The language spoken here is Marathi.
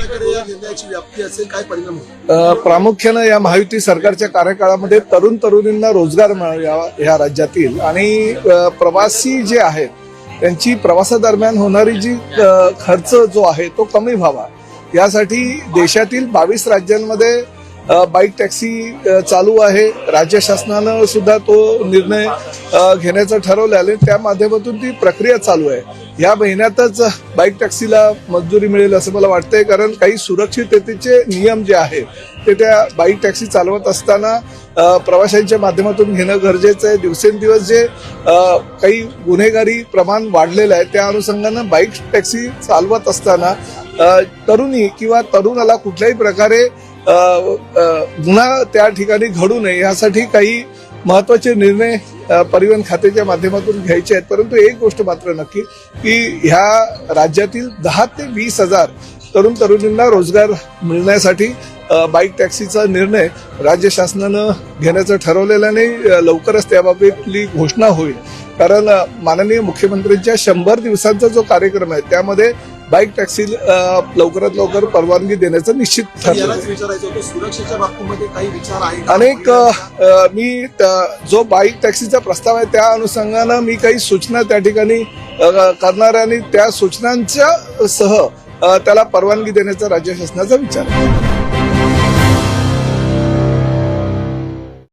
प्रकारे या निर्णयाची व्याप्ती असेल काय परिणाम होईल? प्रामुख्यानं या महायुती सरकारच्या कार्यकाळामध्ये तरुण तरुणींना रोजगार मिळावा या राज्यातील आणि प्रवासी जे आहेत त्यांची प्रवासादरम्यान होणारी जी खर्च जो आहे तो कमी व्हावा. यासाठी देशातील बावीस राज्यांमध्ये बाईक टॅक्सी चालू आहे. राज्य शासनानं सुद्धा तो निर्णय घेण्याचं ठरवलं आहे त्या माध्यमातून ती प्रक्रिया चालू आहे. या महिन्यातच बाईक टॅक्सीला मंजुरी मिळेल असं मला वाटतंय कारण काही सुरक्षिततेचे नियम जे आहेत ते त्या बाईक टॅक्सी चालवत असताना प्रवाशांच्या माध्यमातून घेणं गरजेचं आहे. दिवसेंदिवस जे काही गुन्हेगारी प्रमाण वाढलेलं आहे त्या अनुषंगानं बाईक टॅक्सी चालवत असताना तरुणी किंवा तरुणाला कुठल्याही प्रकारे गुन्हा त्या ठिकाणी घडू नये यासाठी काही महत्त्वाचे निर्णय परिवहन खात्याच्या माध्यमातून घ्यायचे आहेत. परंतु एक गोष्ट मात्र नक्की की ह्या राज्यातील दहा ते वीस हजार तरुण तरुणींना रोजगार मिळण्यासाठी बाईक टॅक्सीचा निर्णय राज्य शासनानं घेण्याचं ठरवलेलं नाही लवकरच त्याबाबतली घोषणा होईल. कारण माननीय मुख्यमंत्र्यांच्या शंभर दिवसांचा जो कार्यक्रम आहे त्यामध्ये बाईक टॅक्सी लवकरात लवकर परवानगी देण्याचं निश्चित ठरलं यालाच विचारायचं होतं सुरक्षेच्या बाबतीमध्ये काही विचार आहे का? अनेक मी जो बाईक टॅक्सीचा प्रस्ताव आहे त्या अनुषंगानं मी काही सूचना त्या ठिकाणी करणार आहे आणि त्या सूचनांच्या सह त्याला परवानगी देण्याचा राज्य शासनाचा विचार आहे